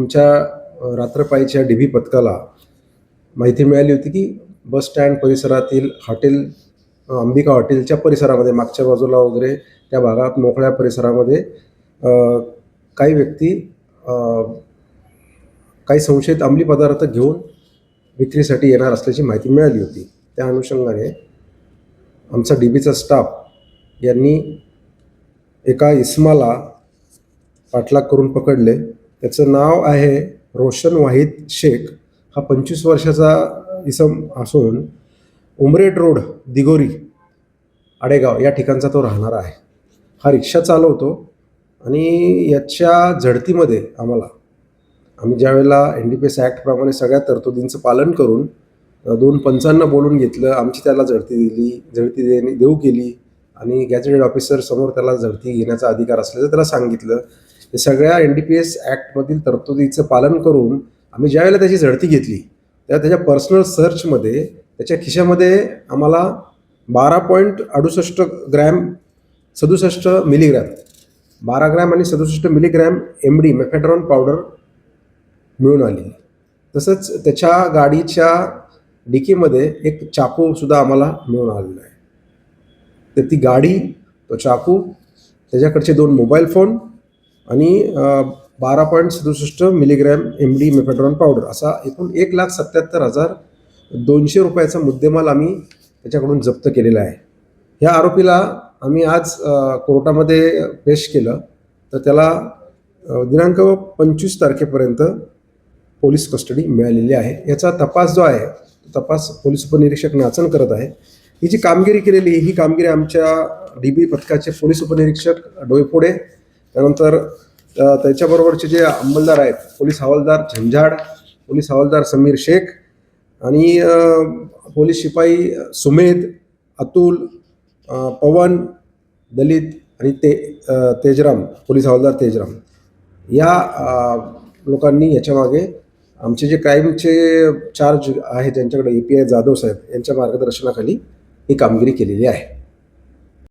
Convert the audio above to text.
आमच्या रात्रपाळीच्या D V पथकाला माहिती मिळाली होती की बस स्टँड परिसरातील हॉटेल अंबिका हॉटेलच्या परिसरामध्ये मागच्या बाजूला वगैरे त्या भागात मोकळ्या परिसरामध्ये काही व्यक्ती काही संशयित अंमली पदार्थ घेऊन विक्रीसाठी येणार असल्याची माहिती मिळाली होती. त्या अनुषंगाने आमचा डी बीचा स्टाफ यांनी एका इस्माला पाठलाग करून पकडले. त्याचं नाव आहे रोशन वाहिद शेख. हा पंचवीस वर्षाचा इसम असून उमरेड रोड दिगोरी आडेगाव या ठिकाणचा तो राहणारा आहे. हा रिक्षा चालवतो आणि याच्या झडतीमध्ये आम्हाला आम्ही ज्यावेळेला एन डी पी एस ॲक्टप्रमाणे सगळ्या तरतुदींचं पालन करून दोन पंचांना बोलून घेतलं आमची त्याला झडती दिली झडती देणे देऊ केली आणि गॅजेटेड ऑफिसर समोर त्याला झडती घेण्याचा अधिकार असल्याचं त्याला सांगितलं. हे सगळ्या एन डी पी एस ॲक्टमधील तरतुदीचं पालन करून आम्ही ज्यावेळेला त्याची झडती घेतली तेव्हा त्याच्या पर्सनल सर्चमध्ये त्याच्या खिशामध्ये आम्हाला बारा पॉईंट अडुसष्ट ग्रॅम सदुसष्ट मिलीग्रॅम बारा ग्रॅम आणि सदुसष्ट milligram M D mephedrone powder मिळून आली. तसंच त्याच्या गाडीच्या डिकीमध्ये एक चाकूसुद्धा आम्हाला मिळून आलेला आहे. तर ती गाडी तो चाकू त्याच्याकडचे दोन मोबाईल फोन आणि बारा पॉईंट सदुसष्ट milligram M D mephedrone powder असा एकूण एक लाख सत्याहत्तर हजार दोनशे रुपयाचा मुद्देमाल आम्ही त्याच्याकडून जप्त केलेला आहे. ह्या आरोपीला आम्ही आज कोर्टामध्ये पेश केलं. तर त्याला दिनांक पंचवीस तारखेपर्यंत पोलीस कस्टडी मिळालेली आहे. याचा तपास जो आहे तो तपास पोलीस उपनिरीक्षक नाचन करत आहे. ही जी कामगिरी केलेली ही कामगिरी आमच्या डी बी पथकाचे पोलीस उपनिरीक्षक डोईफोडे त्यानंतर त्याच्याबरोबरचे जे अंमलदार आहेत पोलीस हवालदार झंझाड पोलीस हवालदार समीर शेख आणि पोलीस शिपाई सुमेध अतुल पवन दलित आणि ते तेजराम पोलीस हवालदार तेजराम. या लोकांनी याच्यामागे आमचे जे क्राईमचे चार्ज आहे ज्यांच्याकडे ए पी आय जाधव साहेब यांच्या मार्गदर्शनाखाली ही कामगिरी केलेली आहे.